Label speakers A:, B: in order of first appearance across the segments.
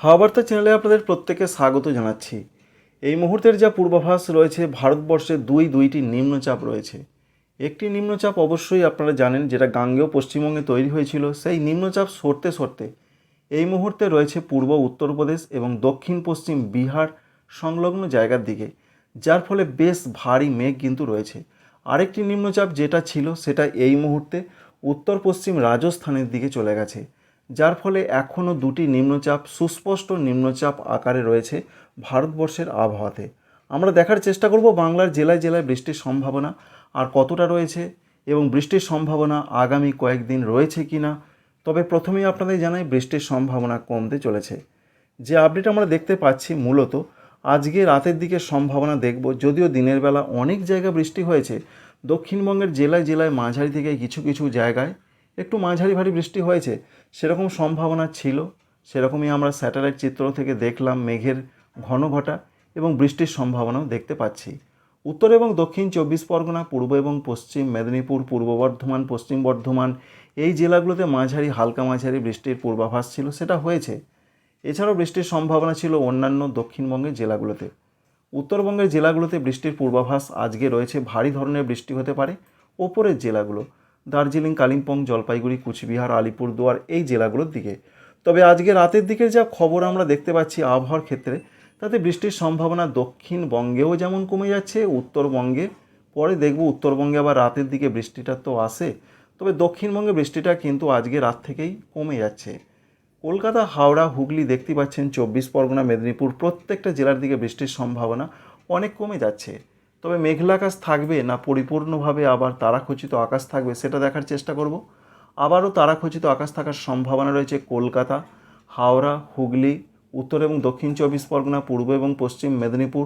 A: হাওয়াবার্তা চ্যানেলে আপনাদের প্রত্যেকে স্বাগত জানাচ্ছি। এই মুহূর্তের যা পূর্বাভাস রয়েছে, ভারতবর্ষে দুই দুইটি নিম্নচাপ রয়েছে। একটি নিম্নচাপ অবশ্যই আপনারা জানেন, যেটা গাঙ্গেয় পশ্চিমবঙ্গে তৈরি হয়েছিল। সেই নিম্নচাপ সরতে সরতে এই মুহূর্তে রয়েছে পূর্ব, উত্তরপ্রদেশ এবং দক্ষিণ পশ্চিম বিহার সংলগ্ন জায়গার দিকে, যার ফলে বেশ ভারী মেঘ কিন্তু রয়েছে। আরেকটি নিম্নচাপ যেটা ছিল, সেটা এই মুহূর্তে উত্তর পশ্চিম রাজস্থানের দিকে চলে গেছে। যার ফলে এখনও দুটি নিম্নচাপ, সুস্পষ্ট নিম্নচাপ আকারে রয়েছে ভারতবর্ষের আবহাওয়াতে। আমরা দেখার চেষ্টা করব বাংলার জেলায় জেলায় বৃষ্টির সম্ভাবনা, আর কতটা রয়েছে এবং বৃষ্টির সম্ভাবনা আগামী কয়েকদিন রয়েছে কি না তবে প্রথমেই আপনাদের জানাই বৃষ্টির সম্ভাবনা কমতে চলেছে। যে আপডেট আমরা দেখতে পাচ্ছি মূলত, আজকে রাতের দিকে সম্ভাবনা দেখব, যদিও দিনের বেলা অনেক জায়গা বৃষ্টি হয়েছে। দক্ষিণবঙ্গের জেলায় জেলায় মাঝারি থেকে কিছু কিছু জায়গায় একটু মাঝারি ভারী বৃষ্টি হয়েছে, সেরকম সম্ভাবনা ছিল। সেরকমই আমরা স্যাটেলাইট চিত্র থেকে দেখলাম মেঘের ঘন ঘটা এবং বৃষ্টির সম্ভাবনাও দেখতে পাচ্ছি। উত্তর এবং দক্ষিণ চব্বিশ পরগনা, পূর্ব এবং পশ্চিম মেদিনীপুর, পূর্ব বর্ধমান, পশ্চিম বর্ধমান, এই জেলাগুলোতে মাঝারি, হালকা মাঝারি বৃষ্টির পূর্বাভাস ছিল, সেটা হয়েছে। এছাড়াও বৃষ্টির সম্ভাবনা ছিল অন্যান্য দক্ষিণবঙ্গের জেলাগুলোতে। উত্তরবঙ্গের জেলাগুলোতে বৃষ্টির পূর্বাভাস আজকে রয়েছে, ভারী ধরনের বৃষ্টি হতে পারে, ওপরের জেলাগুলো। দার্জিলিং, কালিম্পং, জলপাইগুড়ি, কুচবিহার, আলিপুরদুয়ার এই জেলাগুলোর দিকে। তবে আজকে রাতের দিকের যা খবর আমরা দেখতে পাচ্ছি আবহাওয়ার ক্ষেত্রে, তাতে বৃষ্টির সম্ভাবনা দক্ষিণবঙ্গেও যেমন কমে যাচ্ছে, উত্তরবঙ্গে, পরে দেখব উত্তরবঙ্গে আবার রাতের দিকে বৃষ্টিটা তো আসে, তবে দক্ষিণবঙ্গে বৃষ্টিটা কিন্তু আজকে রাত থেকেই কমে যাচ্ছে। কলকাতা, হাওড়া, হুগলি দেখতে পাচ্ছেন, চব্বিশ পরগনা, মেদিনীপুর প্রত্যেকটা জেলার দিকে বৃষ্টির সম্ভাবনা অনেক কমে যাচ্ছে। তবে মেঘলা আকাশ থাকবে না পরিপূর্ণভাবে আবার তারাখচিত আকাশ থাকবে সেটা দেখার চেষ্টা করব। আবারও তারাখচিত আকাশ থাকার সম্ভাবনা রয়েছে কলকাতা, হাওড়া, হুগলি, উত্তর এবং দক্ষিণ চব্বিশ পরগনা, পূর্ব এবং পশ্চিম মেদিনীপুর।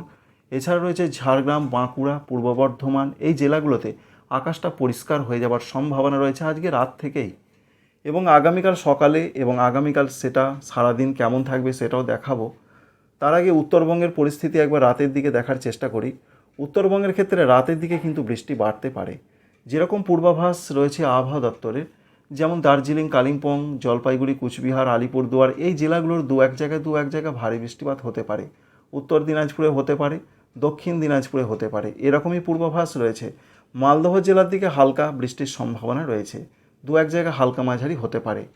A: এছাড়া রয়েছে ঝাড়গ্রাম, বাঁকুড়া, পূর্ব বর্ধমান। এই জেলাগুলোতে আকাশটা পরিষ্কার হয়ে যাওয়ার সম্ভাবনা রয়েছে আজকে রাত থেকেই। এবং আগামীকাল সকালে এবং আগামীকাল সেটা সারাদিন কেমন থাকবে সেটাও দেখাবো। তার আগে উত্তরবঙ্গের পরিস্থিতি একবার রাতের দিকে দেখার চেষ্টা করি। উত্তরবঙ্গের ক্ষেত্রে রাতের দিকে কিন্তু বৃষ্টি বাড়তে পারে। যেরকম পূর্বাভাস রয়েছে আবহাওয়া দপ্তরের, যেমন দার্জিলিং, কালিম্পং, জলপাইগুড়ি, কুচবিহার, আলিপুরদুয়ার, এই জেলাগুলোর দু এক জায়গায় দু এক জায়গায় ভারী বৃষ্টিপাত হতে পারে। উত্তর দিনাজপুরে হতে পারে, দক্ষিণ দিনাজপুরে হতে পারে, এরকমই পূর্বাভাস রয়েছে। মালদহ জেলার দিকে হালকা বৃষ্টির সম্ভাবনা রয়েছে। দু এক জায়গায় হালকা মাঝারি হতে পারে।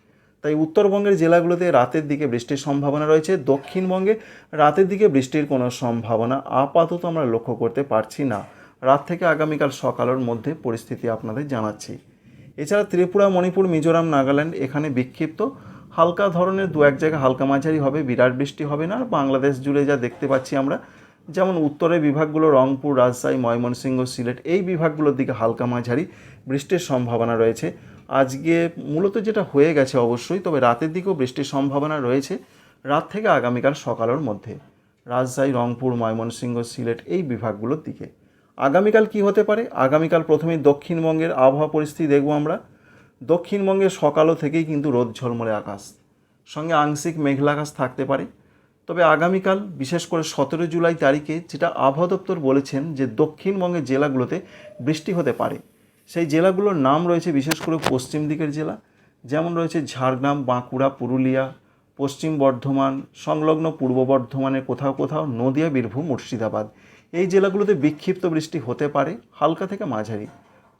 A: তাই উত্তরবঙ্গের জেলাগুলোতে রাতের দিকে বৃষ্টির সম্ভাবনা রয়েছে। দক্ষিণবঙ্গে রাতের দিকে বৃষ্টির কোনো সম্ভাবনা আপাতত আমরা লক্ষ্য করতে পারছি না। রাত থেকে আগামীকাল সকালের মধ্যে পরিস্থিতি আপনাদের জানাচ্ছি। এছাড়া ত্রিপুরা, মণিপুর, মিজোরাম, নাগাল্যান্ড এখানে বিক্ষিপ্ত। হালকা ধরনের দু এক জায়গায় হালকা মাঝারি হবে, বিরাট বৃষ্টি হবে না। আর বাংলাদেশ জুড়ে যা দেখতে পাচ্ছি আমরা, যেমন উত্তরের বিভাগগুলো রংপুর, রাজশাহী, ময়মনসিংহ, সিলেট, এই বিভাগগুলোর দিকে হালকা মাঝারি বৃষ্টির সম্ভাবনা রয়েছে। আজকে মূলত যেটা হয়ে গেছে অবশ্যই, তবে রাতের দিকেও বৃষ্টির সম্ভাবনা রয়েছে, রাত থেকে আগামীকাল সকালের মধ্যে। রাজশাহী, রংপুর, ময়মনসিংহ, সিলেট এই বিভাগগুলোর দিকে। আগামীকাল কি হতে পারে? আগামীকাল প্রথমেই দক্ষিণবঙ্গের আবহাওয়া পরিস্থিতি দেখব আমরা। দক্ষিণবঙ্গের সকালও থেকেই কিন্তু রোদ ঝলমলে আকাশ। সঙ্গে আংশিক মেঘলা আকাশ থাকতে পারে। তবে আগামীকাল, বিশেষ করে সতেরো জুলাই তারিখে যেটা আবহাওয়া দপ্তর বলেছেন যে দক্ষিণবঙ্গের জেলাগুলোতে বৃষ্টি হতে পারে। সেই জেলাগুলোর নাম রয়েছে বিশেষ করে পশ্চিম দিকের জেলা। যেমন রয়েছে ঝাড়গ্রাম, বাঁকুড়া, পুরুলিয়া, পশ্চিম বর্ধমান, সংলগ্ন পূর্ব বর্ধমানের কোথাও কোথাও নদিয়া, বীরভূম, মুর্শিদাবাদ। এই জেলাগুলোতে বিক্ষিপ্ত বৃষ্টি হতে পারে, হালকা থেকে মাঝারি।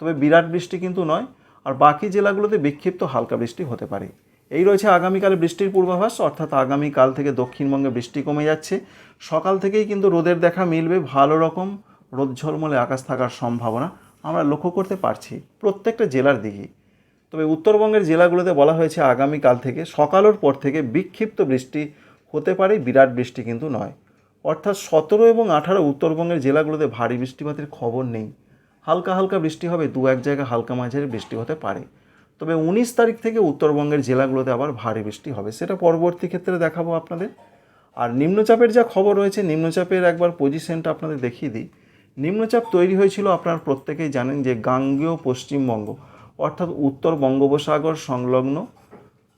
A: তবে বিরাট বৃষ্টি কিন্তু নয়, আর বাকি জেলাগুলোতে বিক্ষিপ্ত হালকা বৃষ্টি হতে পারে। এই রয়েছে আগামীকালে বৃষ্টির পূর্বাভাস, অর্থাৎ আগামীকাল থেকে দক্ষিণবঙ্গে বৃষ্টি কমে যাচ্ছে। সকাল থেকেই কিন্তু রোদের দেখা মিলবে, ভালো রকম রোদ ঝলমলে আকাশ থাকার সম্ভাবনা আমরা লক্ষ্য করতে পারছি প্রত্যেকটা জেলার দিকেই তবে উত্তরবঙ্গের জেলাগুলোতে বলা হয়েছে আগামীকাল থেকে সকালের পর থেকে বিক্ষিপ্ত বৃষ্টি হতে পারে, বিরাট বৃষ্টি কিন্তু নয়। অর্থাৎ সতেরো এবং আঠারো উত্তরবঙ্গের জেলাগুলোতে ভারী বৃষ্টিপাতের খবর নেই। হালকা হালকা বৃষ্টি হবে, দু এক জায়গায় হালকা মাঝারি বৃষ্টি হতে পারে। তবে উনিশ তারিখ থেকে উত্তরবঙ্গের জেলাগুলোতে আবার ভারী বৃষ্টি হবে, সেটা পরবর্তী ক্ষেত্রে দেখাবো আপনাদের। আর নিম্নচাপের যা খবর রয়েছে, নিম্নচাপের একবার পজিশনটা আপনাদের দেখিয়ে দিই। নিম্নচাপ তৈরি হয়েছিল, আপনারা প্রত্যেকেই জানেন যে গাঙ্গেয় পশ্চিমবঙ্গ, অর্থাৎ উত্তর বঙ্গোপসাগর সংলগ্ন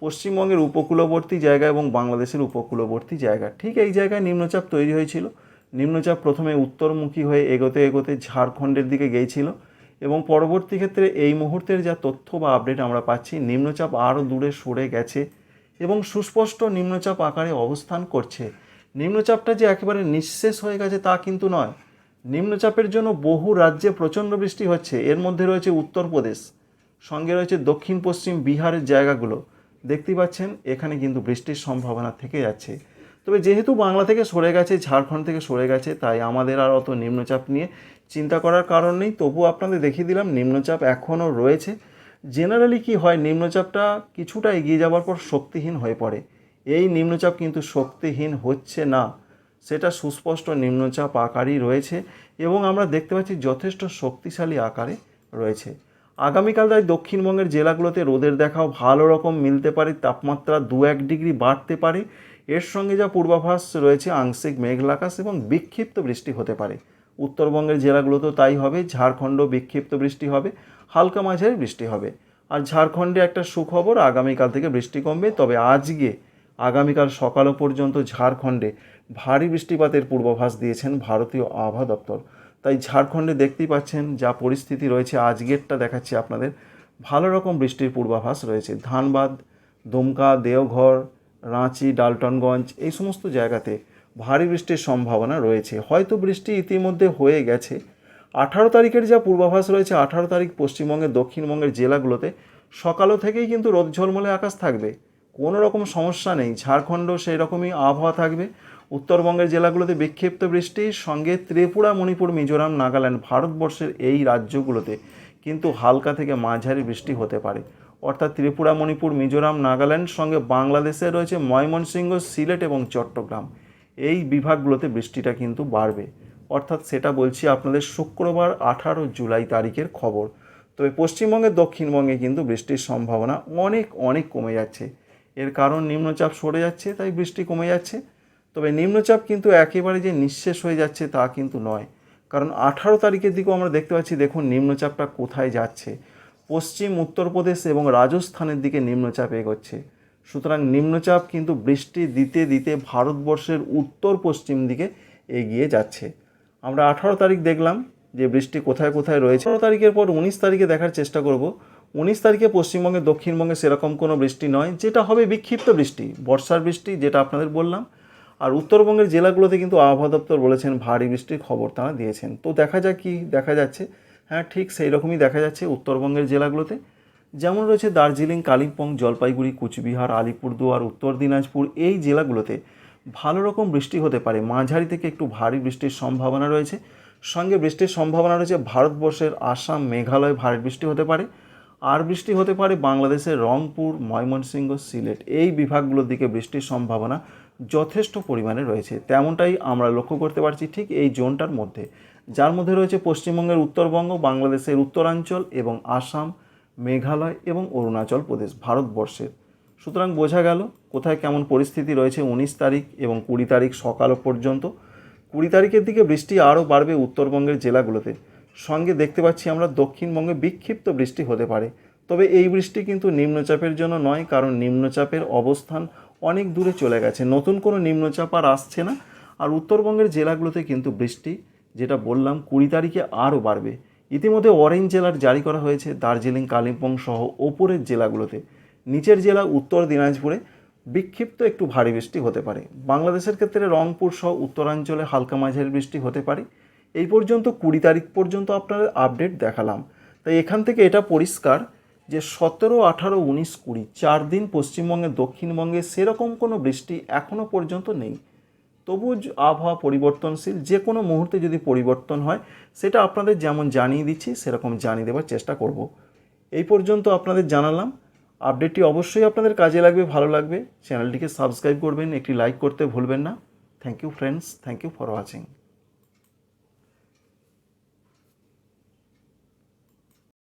A: পশ্চিমবঙ্গের উপকূলবর্তী জায়গা এবং বাংলাদেশের উপকূলবর্তী জায়গা। ঠিক এই জায়গায় নিম্নচাপ তৈরি হয়েছিল। নিম্নচাপ প্রথমে উত্তরমুখী হয়ে এগোতে এগোতে ঝাড়খণ্ডের দিকে গিয়েছিল এবং পরবর্তী ক্ষেত্রে এই মুহূর্তের যা তথ্য বা আপডেট আমরা পাচ্ছি, নিম্নচাপ আরও দূরে সরে গেছে এবং সুস্পষ্ট নিম্নচাপ আকারে অবস্থান করছে। নিম্নচাপটা যে একেবারে নিঃশেষ হয়ে গেছে তা কিন্তু নয়। নিম্নচাপের জন্য বহু রাজ্যে প্রচণ্ড বৃষ্টি হচ্ছে। এর মধ্যে রয়েছে উত্তরপ্রদেশ, সঙ্গে রয়েছে দক্ষিণ পশ্চিম বিহারের জায়গাগুলো। দেখতেই পাচ্ছেন, এখানে কিন্তু বৃষ্টির সম্ভাবনা থেকে যাচ্ছে। তবে যেহেতু বাংলা থেকে সরে গেছে, ঝাড়খণ্ড থেকে সরে গেছে, তাই আমাদের আর অত নিম্নচাপ নিয়ে চিন্তা করার কারণ নেই। তবু আপনাদের দেখিয়ে দিলাম, নিম্নচাপ এখনও রয়েছে। জেনারেলি কি হয়, নিম্নচাপটা কিছুটা এগিয়ে যাওয়ার পর শক্তিহীন হয়ে পড়ে। এই নিম্নচাপ কিন্তু শক্তিহীন হচ্ছে না। সেটা সুস্পষ্ট নিম্নচাপ আকারই রয়েছে এবং আমরা দেখতে পাচ্ছি যথেষ্ট শক্তিশালী আকারে রয়েছে। আগামীকাল তাই দক্ষিণবঙ্গের জেলাগুলোতে রোদের দেখাও ভালো রকম মিলতে পারে, তাপমাত্রা দু এক ডিগ্রি বাড়তে পারে। এর সঙ্গে যা পূর্বাভাস রয়েছে, আংশিক মেঘলাকাশ এবং বিক্ষিপ্ত বৃষ্টি হতে পারে। উত্তরবঙ্গের জেলাগুলোতেও তাই হবে, ঝাড়খণ্ড বিক্ষিপ্ত বৃষ্টি হবে, হালকা মাঝারি বৃষ্টি হবে। আর ঝাড়খণ্ডে একটা সুখবর, আগামীকাল থেকে বৃষ্টি কমবে, তবে আজকে, আগামীকাল সকালও পর্যন্ত ঝাড়খণ্ডে ভারী বৃষ্টিপাতের পূর্বাভাস দিয়েছেন ভারতীয় আবহাওয়া দপ্তর। তাই ঝাড়খণ্ডে দেখতেই পাচ্ছেন যা পরিস্থিতি রয়েছে। আজকেরটা দেখাচ্ছি আপনাদের। ভালো রকম বৃষ্টির পূর্বাভাস রয়েছে। ধানবাদ, দুমকা, দেওঘর, রাঁচি, ডালটনগঞ্জ এই সমস্ত জায়গাতে ভারী বৃষ্টির সম্ভাবনা রয়েছে। হয়তো বৃষ্টি ইতিমধ্যে হয়ে গেছে। আঠারো তারিখের যা পূর্বাভাস রয়েছে, আঠারো তারিখ পশ্চিমবঙ্গের, দক্ষিণবঙ্গের জেলাগুলোতে সকালও থেকেই কিন্তু রোদ ঝলমলে আকাশ থাকবে। কোনো রকম সমস্যা নেই। ঝাড়খণ্ডও সেই রকমই আবহাওয়া থাকবে। উত্তরবঙ্গের জেলাগুলোতে বিক্ষিপ্ত বৃষ্টির সঙ্গে ত্রিপুরা, মণিপুর, মিজোরাম, নাগাল্যান্ড ভারতবর্ষের এই রাজ্যগুলোতে কিন্তু হালকা থেকে মাঝারি বৃষ্টি হতে পারে। অর্থাৎ ত্রিপুরা, মণিপুর, মিজোরাম, নাগাল্যান্ড, সঙ্গে বাংলাদেশে রয়েছে ময়মনসিংহ, সিলেট এবং চট্টগ্রাম। এই বিভাগগুলোতে বৃষ্টিটা কিন্তু বাড়বে। অর্থাৎ সেটা বলছি আপনাদের শুক্রবার, আঠারো জুলাই তারিখের খবর। তবে পশ্চিমবঙ্গের দক্ষিণবঙ্গে কিন্তু বৃষ্টির সম্ভাবনা অনেক অনেক কমে যাচ্ছে। এর কারণ নিম্নচাপ সরে যাচ্ছে, তাই বৃষ্টি কমে যাচ্ছে। তবে নিম্নচাপ কিন্তু একেবারে যে নিঃশেষ হয়ে যাচ্ছে তা কিন্তু নয়। কারণ আঠারো তারিখের দিকেও আমরা দেখতে পাচ্ছি, দেখুন নিম্নচাপটা কোথায় যাচ্ছে। পশ্চিম, উত্তরপ্রদেশ এবং রাজস্থানের দিকে নিম্নচাপ এগোচ্ছে। সুতরাং নিম্নচাপ কিন্তু বৃষ্টি দিতে দিতে ভারতবর্ষের উত্তর পশ্চিম দিকে এগিয়ে যাচ্ছে। আমরা আঠারো তারিখ দেখলাম যে বৃষ্টি কোথায় কোথায় রয়েছে। আঠারো তারিখের পর উনিশ তারিখে দেখার চেষ্টা করব। উনিশ তারিখে পশ্চিমবঙ্গে, দক্ষিণবঙ্গে সেরকম কোনো বৃষ্টি নয়, যেটা হবে বিক্ষিপ্ত বৃষ্টি, বর্ষার বৃষ্টি, যেটা আপনাদের বললাম। আর উত্তরবঙ্গের জেলাগুলোতে কিন্তু আবহাওয়া দপ্তর বলেছেন ভারী বৃষ্টির খবর তারা দিয়েছেন। তো দেখা যাক কি দেখা যাচ্ছে। হ্যাঁ ঠিক সেই রকমই দেখা যাচ্ছে উত্তরবঙ্গের জেলাগুলোতে। যেমন রয়েছে দার্জিলিং, কালিম্পং, জলপাইগুড়ি, কুচবিহার, আলিপুরদুয়ার, উত্তর দিনাজপুর এই জেলাগুলোতে ভালো রকম বৃষ্টি হতে পারে। মাঝারি থেকে একটু ভারী বৃষ্টির সম্ভাবনা রয়েছে। সঙ্গে বৃষ্টির সম্ভাবনা রয়েছে ভারতবর্ষের আসাম, মেঘালয় ভারী বৃষ্টি হতে পারে। আর বৃষ্টি হতে পারে বাংলাদেশের রংপুর, ময়মনসিংহ, সিলেট এই বিভাগগুলোর দিকে বৃষ্টির সম্ভাবনা যথেষ্ট পরিমাণে রয়েছে। তেমনটাই আমরা লক্ষ্য করতে পারছি ঠিক এই জোনটার মধ্যে। যার মধ্যে রয়েছে পশ্চিমবঙ্গের উত্তরবঙ্গ, বাংলাদেশের উত্তরাঞ্চল এবং আসাম, মেঘালয় এবং অরুণাচল প্রদেশ ভারতবর্ষের। সুতরাং বোঝা গেল কোথায় কেমন পরিস্থিতি রয়েছে উনিশ তারিখ এবং কুড়ি তারিখ সকাল পর্যন্ত। কুড়ি তারিখের দিকে বৃষ্টি আরও বাড়বে উত্তরবঙ্গের জেলাগুলোতে। সঙ্গে দেখতে পাচ্ছি আমরা দক্ষিণবঙ্গে বিক্ষিপ্ত বৃষ্টি হতে পারে। তবে এই বৃষ্টি কিন্তু নিম্নচাপের জন্য নয়, কারণ নিম্নচাপের অবস্থান অনেক দূরে চলে গেছে। নতুন কোনো নিম্নচাপ আর আসছে না। আর উত্তরবঙ্গের জেলাগুলোতে কিন্তু বৃষ্টি, যেটা বললাম, কুড়ি তারিখে আরও বাড়বে। ইতিমধ্যে অরেঞ্জ জেলার জারি করা হয়েছে দার্জিলিং, কালিম্পং সহ ওপরের জেলাগুলোতে। নিচের জেলা উত্তর দিনাজপুরে বিক্ষিপ্ত একটু ভারী বৃষ্টি হতে পারে। বাংলাদেশের ক্ষেত্রে রংপুর সহ উত্তরাঞ্চলে হালকা মাঝারি বৃষ্টি হতে পারে। এই পর্যন্ত কুড়ি তারিখ পর্যন্ত আপনাদের আপডেট দেখালাম। তাই এখান থেকে এটা পরিষ্কার। যে সতেরো, আঠারো, উনিশ, কুড়ি, চার দিন পশ্চিমবঙ্গে, দক্ষিণবঙ্গে সেরকম কোনো বৃষ্টি এখনও পর্যন্ত নেই। তবু আবহাওয়া পরিবর্তনশীল, যে কোনো মুহূর্তে যদি পরিবর্তন হয়, সেটা আপনাদের যেমন জানিয়ে দিচ্ছি, সেরকম জানিয়ে দেওয়ার চেষ্টা করব। এই পর্যন্ত আপনাদের জানালাম। আপডেটটি অবশ্যই আপনাদের কাজে লাগবে, ভালো লাগবে। চ্যানেলটিকে সাবস্ক্রাইব করবেন, একটি লাইক করতে ভুলবেন না। Thank you friends thank you for watching